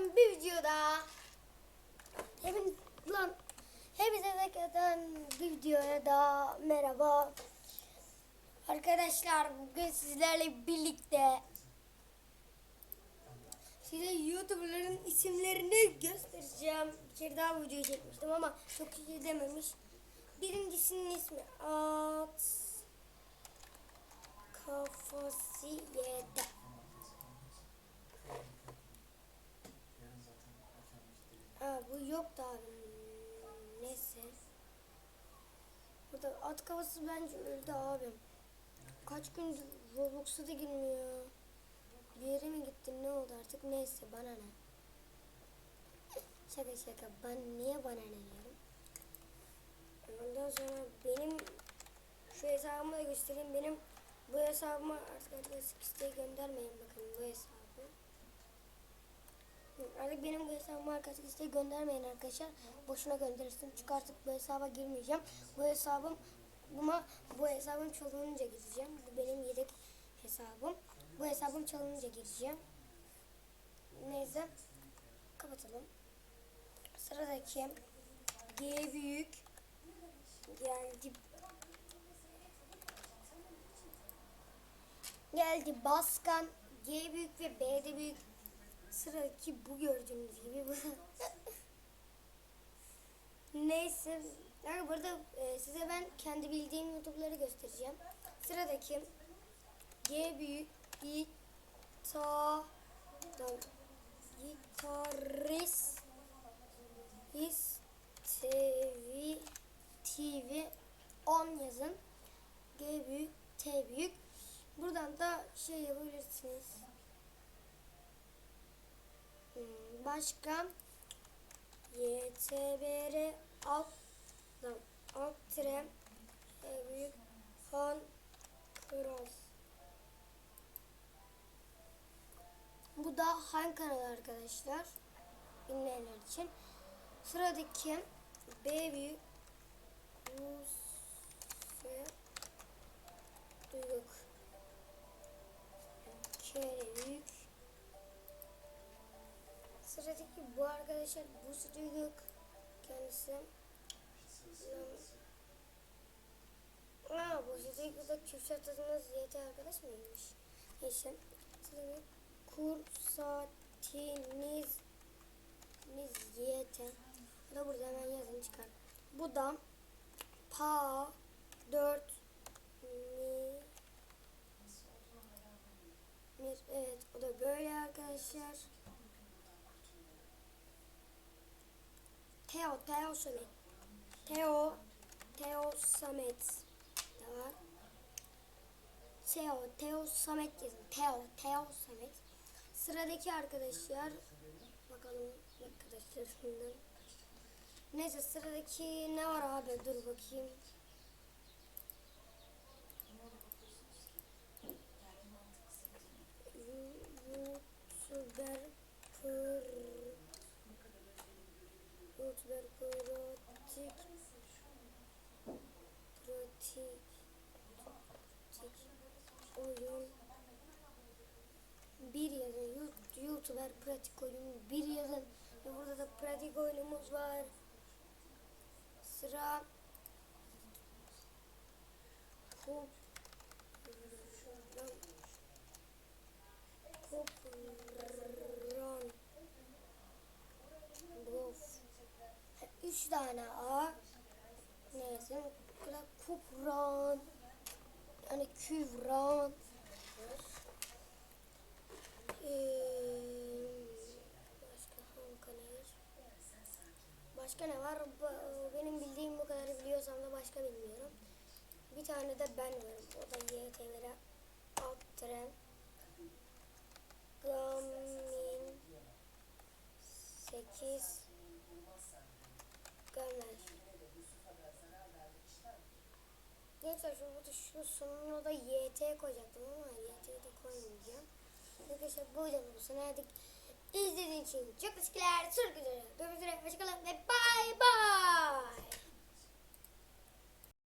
tekrardan bir videoda Hepiniz lan Hepinize tekrardan bir videoya da merhaba Arkadaşlar bugün sizlerle birlikte Size YouTuber'ların isimlerini göstereceğim. Bir kere daha video çekmiştim ama çok iyi dememiş. Birincisinin ismi At Kafası Yedi. Ha bu yok da. Neyse. Burada at kafası bence öldü abim. Kaç gündür Roblox'a da girmiyor. Bir yere mi gittin ne oldu artık neyse bana ne. Şaka şaka ben niye bana ne diyorum. Ondan sonra benim şu hesabımı da göstereyim. Benim bu hesabıma artık arkadaşlık isteği göndermeyin bakın bu hesabı. Artık benim bu hesabıma arkadaşlık isteği göndermeyin arkadaşlar. Boşuna gönderirsin. Çünkü artık bu hesaba girmeyeceğim. Bu hesabım buna bu hesabım çalınınca gireceğim. Bu benim yedek hesabım. Bu hesabım çalınınca gireceğim. Neyse. Kapatalım. Sıradaki G büyük geldi. Geldi Baskan G büyük ve B de büyük. Sıradaki bu gördüğünüz gibi bu. Neyse. Yani burada e, size ben kendi bildiğim YouTube'ları göstereceğim. Sıradaki G büyük Gita Gitarist His TV TV 10 yazın. G büyük T büyük. Buradan da şey yapabilirsiniz. Başka YTBR alt alt tire E büyük Han Kral. Bu da Han kanalı arkadaşlar. Bilmeyenler için. Sıradaki B büyük Duyguk. Arkadaşlar bu Duyguk kendisi. Aa, bu Duyguk'ta Kürşat adına ZT arkadaş mıymış? Neyse. Sıradaki Kursatiniz Nizyete. Bu da burada hemen yazın çıkar. Bu da Pa 4 Mi Mir, evet o da böyle arkadaşlar. Teo, Teo Samet. Teo, Teo Samet de var. Teo, Teo Samet yazın. Teo, Teo Samet. Sıradaki arkadaşlar bakalım arkadaşlarından. Neyse sıradaki ne var abi dur bakayım. YouTuber pratik pratik oyun bir yazın YouTuber pratik oyun bir yazın. Ve burada da pratik oyunumuz var. Sıra. Kup Üç tane A Neyse Kupran Yani Küvran Ee, Başka hangi kanal? Başka ne var? Benim bildiğim bu kadar biliyorsam da başka bilmiyorum. Bir tane de ben varım. O da YTV'de alt tren. Gamin 8 Gençler burada şu sonuna da YT koyacaktım ama YT'yi de koymayacağım. Arkadaşlar bu videonun bu sona erdik. İzlediğiniz için çok teşekkürler. Videoda görüşmek üzere. Hoşçakalın ve bay bay.